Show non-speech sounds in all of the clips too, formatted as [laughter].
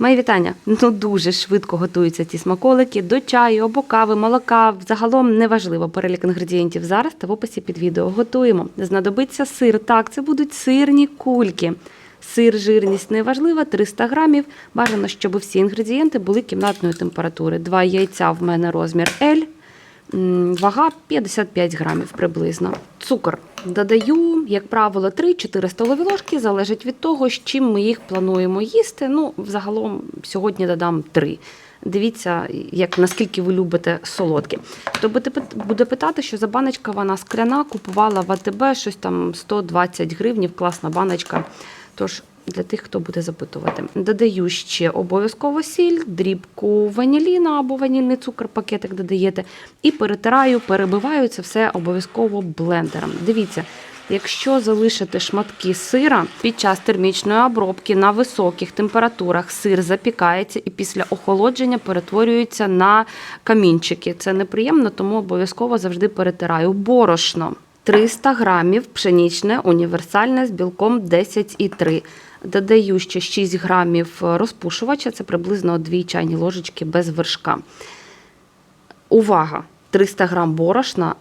Мої вітання. Ну дуже швидко готуються ці смаколики до чаю або кави, молока. Загалом неважливо перелік інгредієнтів зараз та в описі під відео. Готуємо. Знадобиться сир. Так, це будуть сирні кульки. Сир, жирність неважлива, 300 грамів. Бажано, щоб всі інгредієнти були кімнатної температури. Два яйця в мене розмір L. Вага 55 грамів приблизно. Цукор додаю, як правило, 3-4 столові ложки, залежить від того, з чим ми їх плануємо їсти. Ну, взагалом сьогодні додам 3. Дивіться, як наскільки ви любите солодкі. Хто буде питати, що за баночка вона скляна, купувала в АТБ щось там 120 гривнів, класна баночка. Тож для тих, хто буде запитувати. Додаю ще обов'язково сіль, дрібку ваніліна або ванільний цукор, пакетик додаєте, і перетираю, перебиваю це все обов'язково блендером. Дивіться, якщо залишити шматки сира під час термічної обробки на високих температурах, сир запікається і після охолодження перетворюється на камінчики. Це неприємно, тому обов'язково завжди перетираю борошно. 300 грамів пшенічне універсальне з білком 10,3. Додаю ще 6 грамів розпушувача, це приблизно 2 чайні ложечки без вершка. Увага! 300 грам борошна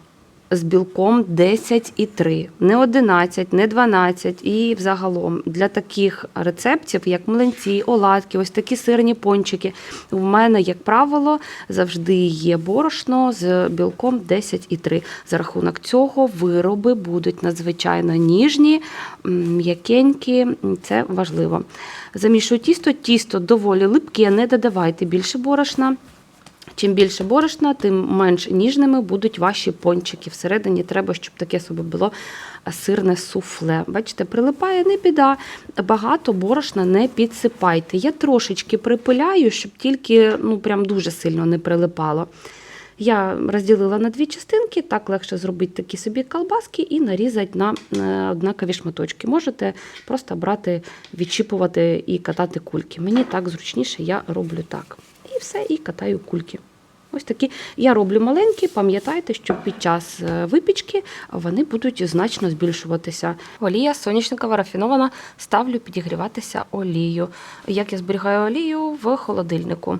з білком 10,3, не 11, не 12. І взагалом для таких рецептів, як млинці, оладки, ось такі сирні пончики, в мене, як правило, завжди є борошно з білком 10,3. За рахунок цього вироби будуть надзвичайно ніжні, м'якенькі, це важливо. Замішую тісто, тісто доволі липке, не додавайте більше борошна. Чим більше борошна, тим менш ніжними будуть ваші пончики. Всередині треба, щоб таке собі було сирне суфле. Бачите, прилипає не біда. Багато борошна не підсипайте. Я трошечки припиляю, щоб тільки ну прям дуже сильно не прилипало. Я розділила на дві частинки, так легше зробити такі собі колбаски і нарізати на е, однакові шматочки. Можете просто брати, відчіпувати і катати кульки. Мені так зручніше, я роблю так. Все, і катаю кульки. Ось такі. Я роблю маленькі, пам'ятайте, що під час е, випічки вони будуть значно збільшуватися. Олія соняшникова рафінована, ставлю підігріватися олію. Як я зберігаю олію в холодильнику.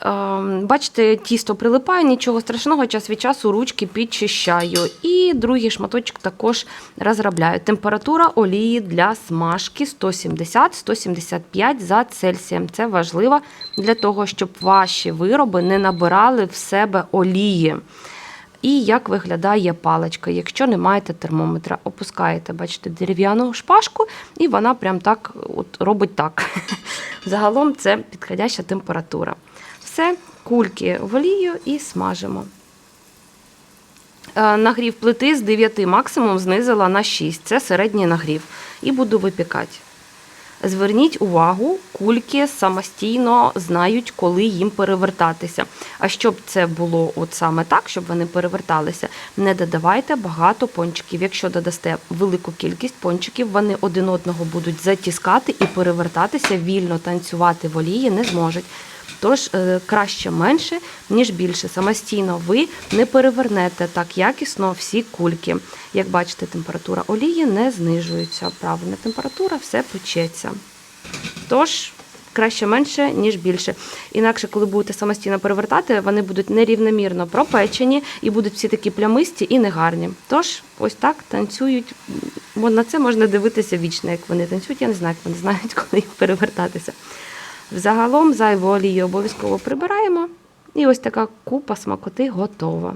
Ем, Бачите, тісто прилипає, нічого страшного, час від часу ручки підчищаю. І другий шматочок також розробляю. Температура олії для смажки 170-175 за Цельсієм. Це важливо для того, щоб ваші вироби не набирали в себе олії. І як виглядає паличка. Якщо не маєте термометра, опускаєте, бачите, дерев'яну шпажку, і вона прям так от робить так. [laughs] Загалом це підходяща температура. Все, кульки в олію і смажимо. Е, Нагрів плити з 9 максимум знизила на 6. Це середній нагрів. І буду випікати. Зверніть увагу, кульки самостійно знають, коли їм перевертатися. А щоб це було от саме так, щоб вони переверталися, не додавайте багато пончиків. Якщо додасте велику кількість пончиків, вони один одного будуть затіскати і перевертатися, вільно танцювати в не зможуть. Тож е, краще менше, ніж більше. Самостійно ви не перевернете так якісно всі кульки. Як бачите, температура олії не знижується. Правильна температура все печеться. Тож. Краще менше, ніж більше. Інакше, коли будете самостійно перевертати, вони будуть нерівномірно пропечені і будуть всі такі плямисті і негарні. Тож, ось так танцюють. На це можна дивитися вічно, як вони танцюють. Я не знаю, як вони знають, [laughs] коли їх перевертатися. Взагалом зайву олію обов'язково прибираємо. І ось така купа смакоти готова.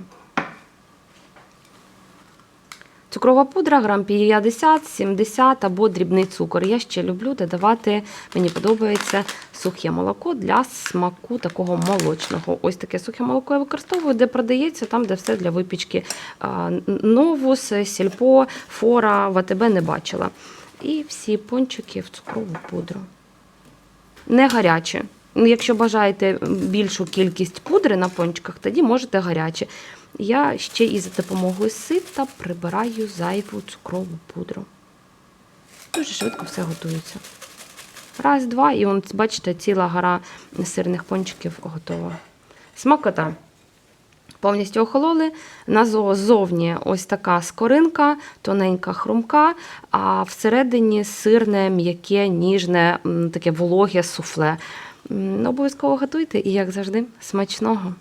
Цукрова пудра, грам 50, 70 або дрібний цукор. Я ще люблю додавати, мені подобається сухе молоко для смаку такого молочного. Ось таке сухе молоко я використовую, де продається, там, де все для випічки. Новус, сільпо, фора, в АТБ не бачила. І всі пончики в цукрову пудру не гаряче. Ну, Якщо бажаєте більшу кількість пудри на пончиках, тоді можете гаряче. Я ще і за допомогою сита прибираю зайву цукрову пудру. Дуже швидко все готується. Раз, два, і бачите, ціла гора сирних пончиків готова. Смакота. Повністю охололи. Назовні ось така скоринка, тоненька хрумка, а всередині сирне, м'яке, ніжне, таке вологе суфле. Обов'язково готуйте і, як завжди, смачного.